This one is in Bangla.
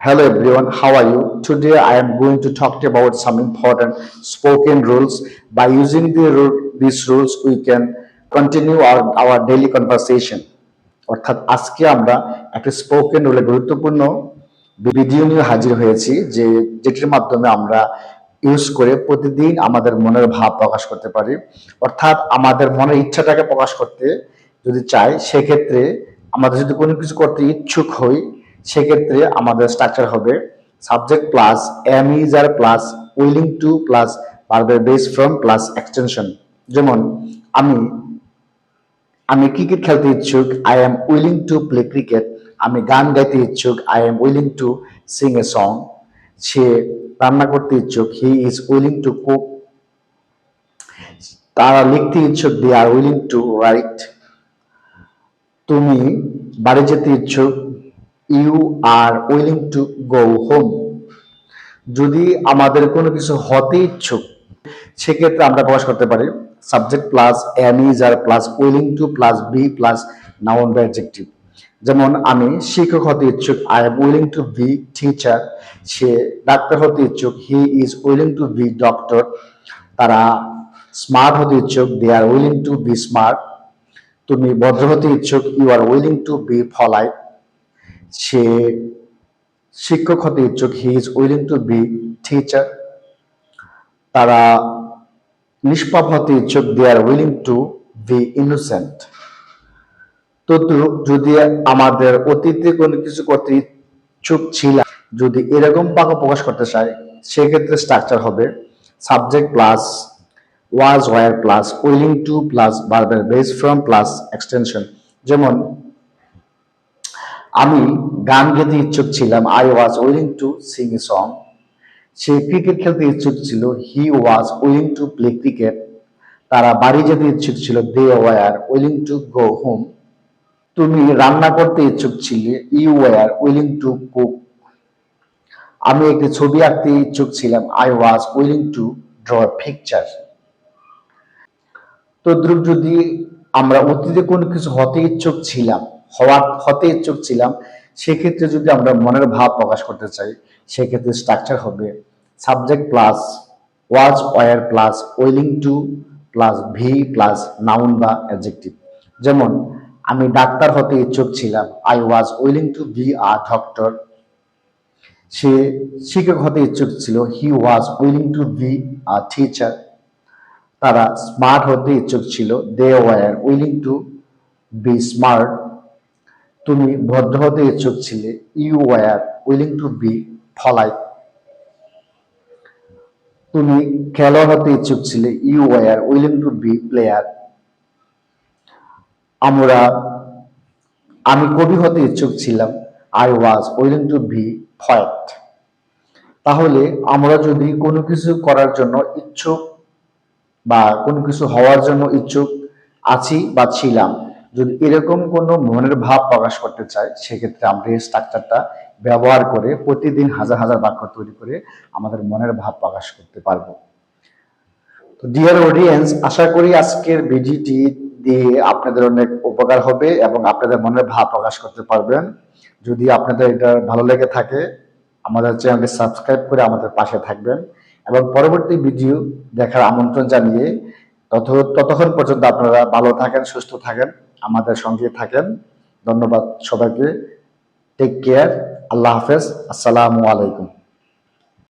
Hello everyone, how are you? Today I am going to talk about some important spoken rules. By using the ru- these rules, we can continue our, our daily conversation. অর্থাৎ আজকে আমরা একটা স্পোকেন রুলে গুরুত্বপূর্ণ ভিডিও নিয়ে হাজির হয়েছি যে যেটির মাধ্যমে আমরা ইউজ করে প্রতিদিন আমাদের মনের ভাব প্রকাশ করতে পারি অর্থাৎ আমাদের মনের ইচ্ছাটাকে প্রকাশ করতে যদি চাই সেক্ষেত্রে আমাদের যদি কোনো কিছু করতে ইচ্ছুক হই সেক্ষেত্রে আমাদের স্ট্রাকচার হবে subject plus am is are plus willing to plus ভার্বের বেস ফ্রম প্লাস এক্সটেনশন যেমন, আমি আমি ক্রিকেট খেলতে ইচ্ছুক I am willing to play cricket আমি গান গাইতে ইচ্ছুক I am willing to sing a song সে রান্না করতে ইচ্ছুক he is willing to cook তারা লিখতে ইচ্ছুক they are willing to write তুমি বাড়ি যেতে ইচ্ছুক you are willing to go home যদি আমাদের কোনো কিছু হতে ইচ্ছুক, সেক্ষেত্রে আমরা প্রকাশ করতে পারি subject plus am is are plus willing to plus be plus noun বা অ্যাডজেক্টিভ যেমন আমি শিক্ষক হতে ইচ্ছুক I am willing to be teacher say doctor হতে ইচ্ছুক he is willing to be doctor তারা স্মার্ট হতে ইচ্ছুক they are willing to be smart তুমি ভদ্র হতে ইচ্ছুক you are willing to be polite সে শিক্ষক হতে ইচ্ছুক। He is willing to be teacher তারা নিষ্পাপ হতে ইচ্ছুক। They are willing to be innocent তদ্রুপ যদি আমাদের অতীতে কোনো কিছু করতে ইচ্ছুক ছিলাম যদি এরকম পাকা প্রকাশ করতে চাই সেক্ষেত্রে স্ট্রাকচার হবে subject plus was were plus willing to plus বারবার বেস ফ্রম প্লাস এক্সটেনশন যেমন আমি গান গেতে ইচ্ছুক ছিলাম। I was willing to sing a song say cricket খেলতে ইচ্ছুক ছিল। He was willing to play cricket তারা বাড়ি যেতে ইচ্ছুক ছিল। They were willing to go home তুমি রান্না করতে ইচ্ছুক ছিলে। You were willing to cook আমি একটি ছবি আঁকতে ইচ্ছুক ছিলাম। I was willing to draw picture তদ্রুপ যদি আমরা অতীতে কোনো কিছু হতে ইচ্ছুক ছিলাম হওয়ার হতে ইচ্ছুক ছিলাম, সেক্ষেত্রে যদি আমরা মনের ভাব প্রকাশ করতে চাই, সেক্ষেত্রে স্ট্রাকচার হবে subject plus was were plus willing to plus V plus noun বা অ্যাডজেক্টিভ যেমন, আমি ডাক্তার হতে ইচ্ছুক ছিলাম I was willing to be a doctor সে শিক্ষক হতে ইচ্ছুক ছিল he was willing to be a teacher তারা স্মার্ট হতে ইচ্ছুক ছিল they were willing to be smart তুমি ভদ্র হতে ইচ্ছুক ছিলে you were willing to be polite তুমি খেলোয়াড় হতে ইচ্ছুক ছিলে you were willing to be player আমরা, আমি কবি হতে ইচ্ছুক ছিলাম I was willing to be poet তাহলে আমরা যদি কোনো কিছু করার জন্য ইচ্ছুক বা কোনো কিছু হওয়ার জন্য ইচ্ছুক আছি বা ছিলাম যদি এরকম কোনো মনের ভাব প্রকাশ করতে চাই সেক্ষেত্রে আমরা এই স্ট্রাকচারটা ব্যবহার করে প্রতিদিন হাজার হাজার বাক্য তৈরি করে আমাদের মনের ভাব প্রকাশ করতে পারব। তো ডিয়ার অডিয়েন্স আশা করি আজকের ভিডিওটি দিয়ে আপনাদের অনেক উপকার হবে এবং আপনাদের মনের ভাব প্রকাশ করতে পারবেন। যদি আপনাদের এটা ভালো লেগে থাকে, আমাদের চ্যানেলটি সাবস্ক্রাইব করে আমাদের পাশে থাকবেন এবং পরবর্তী ভিডিও দেখার আমন্ত্রণ জানিয়ে তত, ততক্ষণ পর্যন্ত আপনারা ভালো থাকেন, সুস্থ থাকেন। আমাদের সঙ্গে থাকেন। ধন্যবাদ সবাইকে। টেক কেয়ার আল্লাহ হাফেজ। আসসালামু আলাইকুম।